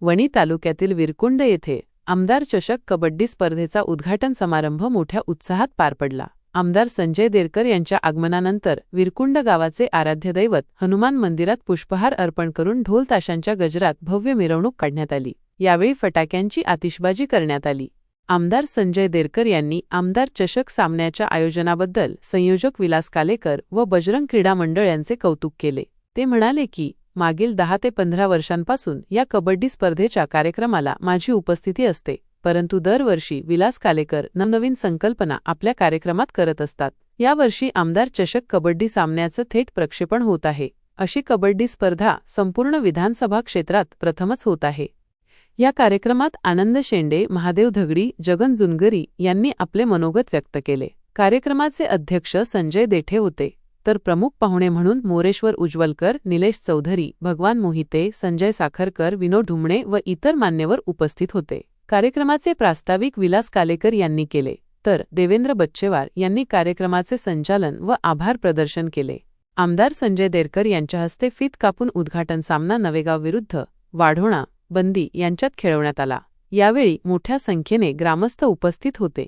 वणी तालुक्यातील विरकुंड येथे आमदार चषक कबड्डी स्पर्धेचा उद्घाटन समारंभ मोठ्या उत्साहात पार पडला. आमदार संजय देरकर यांच्या आगमनानंतर विरकुंड गावाचे आराध्य दैवत हनुमान मंदिरात पुष्पहार अर्पण करून ढोल ताशांच्या गजरात भव्य मिरवणूक काढण्यात आली. यावेळी फटाक्यांची आतिषबाजी करण्यात आली. आमदार संजय देरकर यांनी आमदार चषक सामन्याच्या आयोजनाबद्दल संयोजक विलास कालेकर व बजरंग क्रीडा मंडळ यांचे कौतुक केले. ते म्हणाले की मागील दहा ते पंधरा वर्षांपासून या कबड्डी स्पर्धेच्या कार्यक्रमाला माझी उपस्थिती असते. परंतु दरवर्षी विलास कालेकर नवनवीन संकल्पना आपल्या कार्यक्रमात करत असतात. यावर्षी आमदार चषक कबड्डी सामन्याचं थेट प्रक्षेपण होत आहे. अशी कबड्डी स्पर्धा संपूर्ण विधानसभा क्षेत्रात प्रथमच होत आहे. या कार्यक्रमात आनंद शेंडे महादेव धगडी जगन जुनगरी यांनी आपले मनोगत व्यक्त केले. कार्यक्रमाचे अध्यक्ष संजय देठे होते. तर प्रमुख पाहुणे म्हणून मोरेश्वर उज्ज्वलकर निलेश चौधरी भगवान मोहिते संजय साखरकर विनोद ढुमणे व इतर मान्यवर उपस्थित होते. कार्यक्रमाचे प्रास्ताविक विलास कालेकर यांनी केले. तर देवेंद्र बच्चेवार यांनी कार्यक्रमाचे संचालन व आभार प्रदर्शन केले. आमदार संजय देरकर यांच्या हस्ते फित कापून उद्घाटन सामना नवेगाव विरुद्ध वाढोणा बंदी यांच्यात खेळवण्यात आला. यावेळी मोठ्या संख्येने ग्रामस्थ उपस्थित होते.